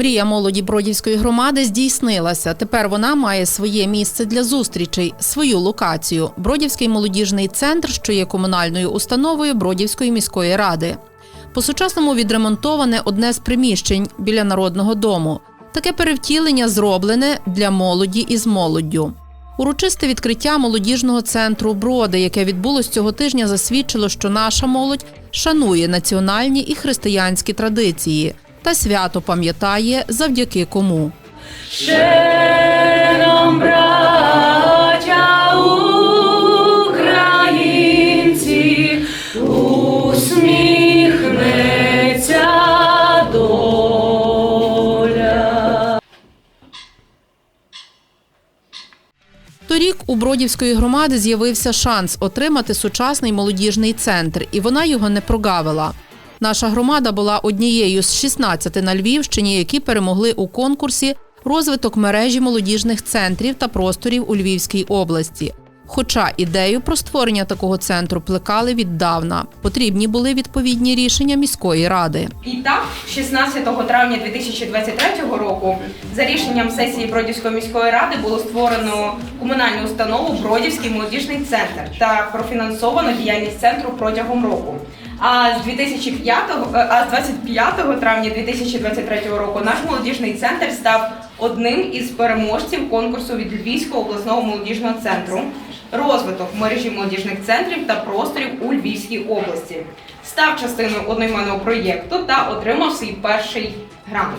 Мрія молоді Бродівської громади здійснилася. Тепер вона має своє місце для зустрічей, свою локацію Бродівський молодіжний центр, що є комунальною установою Бродівської міської ради. По-сучасному відремонтоване одне з приміщень біля народного дому. Таке перевтілення зроблене для молоді із молоддю. Урочисте відкриття молодіжного центру Броди, яке відбулось цього тижня, засвідчило, що наша молодь шанує національні і християнські традиції та свято пам'ятає завдяки кому. нам, браття українці, усміхнеться доля. Торік у Бродівської громади з'явився шанс отримати сучасний молодіжний центр, і вона його не прогавила. Наша громада була однією з 16 на Львівщині, які перемогли у конкурсі розвиток мережі молодіжних центрів та просторів у Львівській області. Хоча ідею про створення такого центру плекали віддавна, потрібні були відповідні рішення міської ради. І так, 16 травня 2023 року за рішенням сесії Бродівської міської ради було створено комунальну установу Бродівський молодіжний центр та профінансовано діяльність центру протягом року. А з 2005, а з 25 травня 2023 року наш молодіжний центр став одним із переможців конкурсу від Львівського обласного молодіжного центру розвиток мережі молодіжних центрів та просторів у Львівській області. Став частиною одноіменного проєкту та отримав свій перший грант.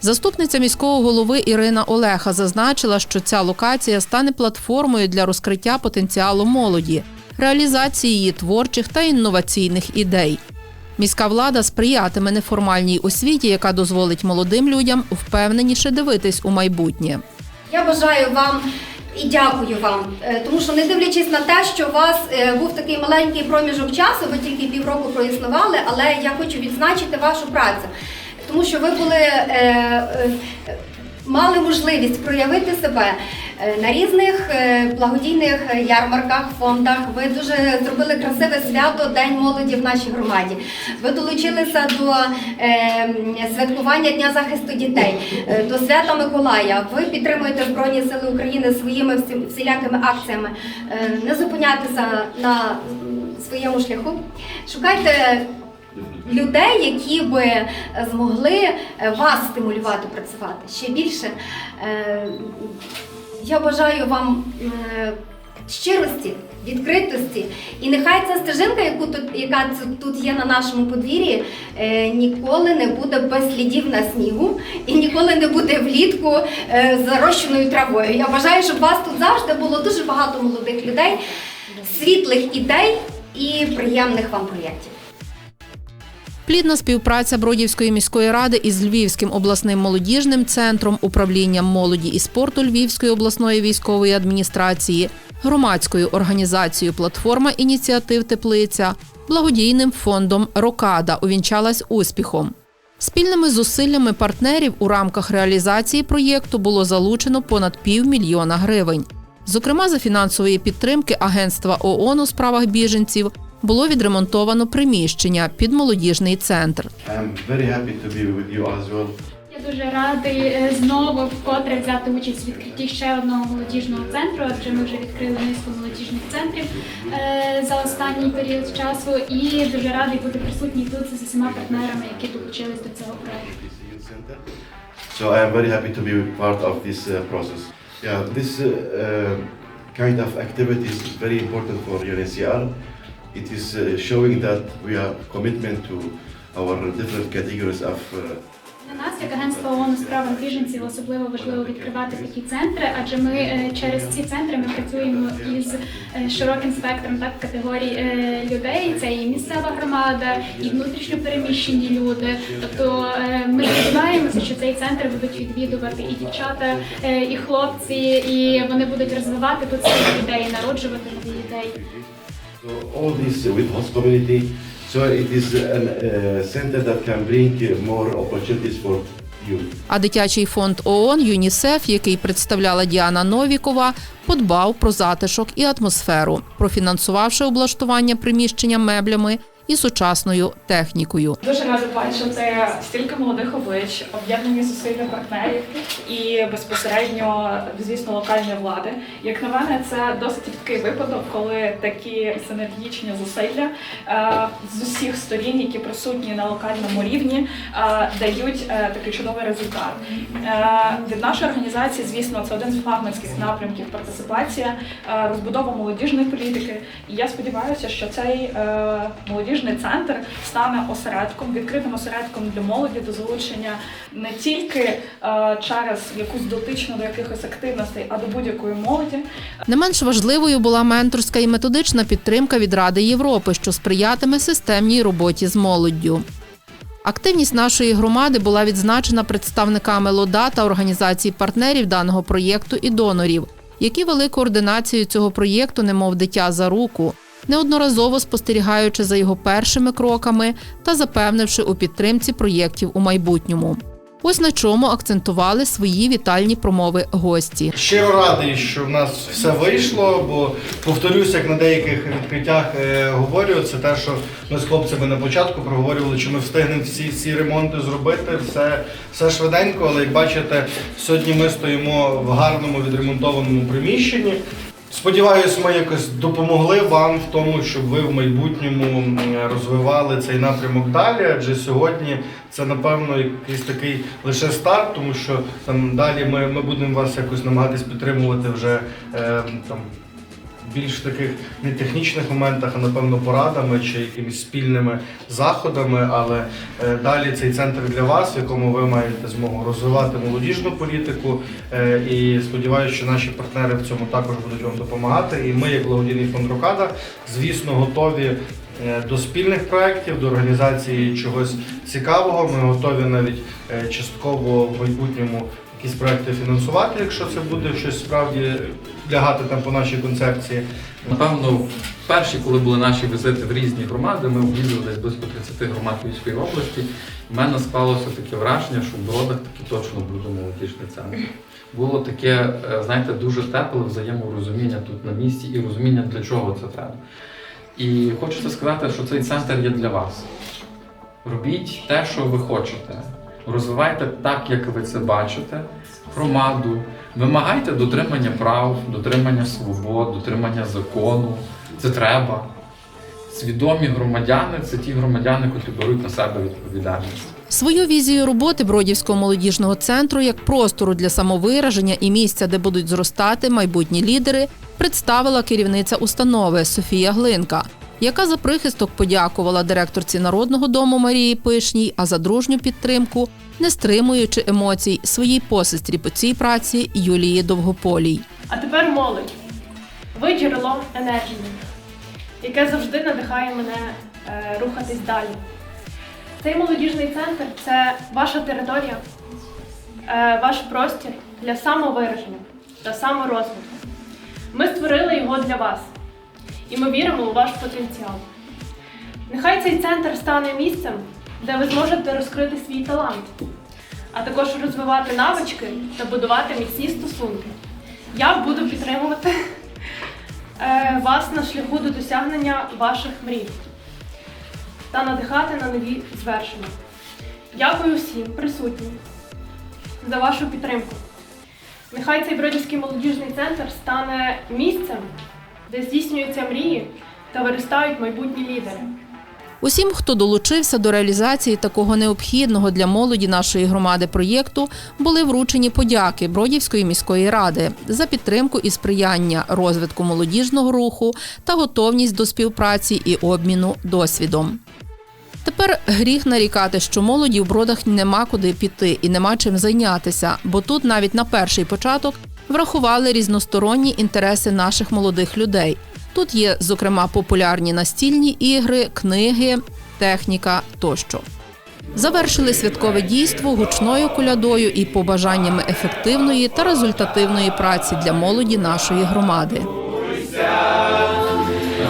Заступниця міського голови Ірина Олеха зазначила, що ця локація стане платформою для розкриття потенціалу молоді, реалізації її творчих та інноваційних ідей. Міська влада сприятиме неформальній освіті, яка дозволить молодим людям впевненіше дивитись у майбутнє. Я бажаю вам і дякую вам, е, тому що не дивлячись на те, що у вас е, був такий маленький проміжок часу, ви тільки півроку проіснували, але я хочу відзначити вашу працю, тому що ви були. Мали можливість проявити себе е, на різних е, благодійних ярмарках, фондах. Ви дуже зробили красиве свято День молоді в нашій громаді. Ви долучилися до е, святкування Дня захисту дітей, до свята Миколая. Ви підтримуєте Збройні Сили України своїми всілякими акціями. Не зупинятися на своєму шляху. Шукайте людей, які би е, змогли е, вас стимулювати працювати ще більше. Е, Я бажаю вам щирості, відкритості, і нехай ця стежинка, яку тут, яка тут є на нашому подвір'ї, ніколи не буде без слідів на снігу і ніколи не буде влітку зарощеною травою. Я бажаю, щоб вас тут завжди було дуже багато молодих людей, світлих ідей і приємних вам проєктів. Плідна співпраця Бродівської міської ради із Львівським обласним молодіжним центром, управлінням молоді і спорту Львівської обласної військової адміністрації, громадською організацією Платформа ініціатив Теплиця, благодійним фондом Рокада увінчалась успіхом. Спільними зусиллями партнерів у рамках реалізації проєкту було залучено понад півмільйона гривень. Зокрема, за фінансової підтримки Агентства ООН у справах біженців було відремонтовано приміщення під молодіжний центр. Я дуже радий е, знову вкотре взяти участь у відкритті ще одного молодіжного центру, адже ми вже відкрили низку молодіжних центрів е, за останній період часу. І дуже радий бути присутній тут з усіма партнерами, які долучились до цього проекту. So I am very happy to be part of this uh, process. Yeah, this kind of activity is very important for UNHCR. It is uh, showing that we have commitment to our different categories of uh, Для нас, як агентство ООН у справах біженців, особливо важливо відкривати такі центри, адже ми е, через ці центри ми працюємо із е, широким спектром так категорій е, людей. Це і місцева громада, і внутрішньо переміщені люди. Тобто ми сподіваємося, що цей центр будуть відвідувати і дівчата, і хлопці, і вони будуть розвивати тут своїх ідей, народжувати нові ідеї. So all this with host community. So it is a uh, center that can bring more opportunities for. А дитячий фонд ООН ЮНІСЕФ, який представляла Діана Новікова, подбав про затишок і атмосферу, профінансувавши облаштування приміщення меблями і сучасною технікою. Дуже рада бачити стільки молодих облич, об'єднані зусилля партнерів і безпосередньо, звісно, локальної влади. Як на мене, це досить рідкий випадок, коли такі синергічні зусилля е, з усіх сторін, які присутні на локальному рівні, е, дають е, такий чудовий результат. Від нашої організації, звісно, це один з флагманських напрямків партиципація, розбудова молодіжної політики. І я сподіваюся, що цей е, молодіжний центр стане осередком, відкритим осередком для молоді до залучення не тільки е, через якусь дотичну до якихось активностей, а до будь-якої молоді. Не менш важливою була менторська і методична підтримка від Ради Європи, що сприятиме системній роботі з молоддю. Активність нашої громади була відзначена представниками ЛОДА та організацій партнерів даного проєкту і донорів, які вели координацію цього проєкту, немов дитя за руку, неодноразово спостерігаючи за його першими кроками та запевнивши у підтримці проєктів у майбутньому. Ось на чому акцентували свої вітальні промови гості. Щиро радий, що в нас все вийшло, бо повторюся, як на деяких відкриттях е, говорю, це те, що ми з хлопцями на початку проговорювали, чи ми встигнемо всі ці ремонти зробити, все, все швиденько, але як бачите, сьогодні ми стоїмо в гарному відремонтованому приміщенні. Сподіваюсь, ми якось допомогли вам в тому, щоб ви в майбутньому розвивали цей напрямок далі. Адже сьогодні це напевно якийсь такий лише старт, тому що там далі ми, ми будемо вас якось намагатись підтримувати вже е, там. Більш таких не технічних моментах, а напевно порадами чи якимись спільними заходами. Але е, далі цей центр для вас, в якому ви маєте змогу розвивати молодіжну політику. Е, і сподіваюся, що наші партнери в цьому також будуть вам допомагати. І ми, як благодійний фонд Рокада, звісно, готові. е, До спільних проєктів, до організації чогось цікавого. Ми готові навіть частково в майбутньому якісь проекти фінансувати, якщо це буде щось справді лягати там по нашій концепції. Напевно, перші, коли були наші візити в різні громади, ми об'їздили десь близько 30 громад Львівської області. У мене склалося таке враження, що в Бродах таки точно буде молодіжний центр. Було таке, е, знаєте, дуже тепле взаєморозуміння тут на місці і розуміння, для чого це треба. І хочеться сказати, що цей центр є для вас. Робіть те, що ви хочете. Розвивайте так, як ви це бачите, громаду, вимагайте дотримання прав, дотримання свобод, дотримання закону. Це треба. Свідомі громадяни це ті громадяни, які беруть на себе відповідальність. Свою візію роботи Бродівського молодіжного центру як простору для самовираження і місця, де будуть зростати майбутні лідери, представила керівниця установи Софія Глинка, яка за прихисток подякувала директорці Народного дому Марії Пишній, а за дружню підтримку, не стримуючи емоцій, своїй посестрі по цій праці Юлії Довгополій. А тепер молодь. Ви джерело енергії, яке завжди надихає мене е, рухатись далі. Цей молодіжний центр це ваша територія, е, ваш простір для самовираження та саморозвитку. Ми створили його для вас, і ми віримо у ваш потенціал. Нехай цей центр стане місцем, де ви зможете розкрити свій талант, а також розвивати навички та будувати міцні стосунки. Я буду підтримувати е, вас на шляху до досягнення ваших мрій та надихати на нові звершення. Дякую всім присутнім за вашу підтримку. Нехай цей Бродівський молодіжний центр стане місцем, де здійснюються мрії та виростають майбутні лідери. Усім, хто долучився до реалізації такого необхідного для молоді нашої громади проєкту, були вручені подяки Бродівської міської ради за підтримку і сприяння розвитку молодіжного руху та готовність до співпраці і обміну досвідом. Тепер гріх нарікати, що молоді в бродах нема куди піти і нема чим зайнятися, бо тут навіть на перший початок врахували різносторонні інтереси наших молодих людей. Тут є, зокрема, популярні настільні ігри, книги, техніка тощо. Завершили святкове дійство гучною колядою і побажаннями ефективної та результативної праці для молоді нашої громади.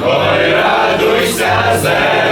Ой, радуйся, земля!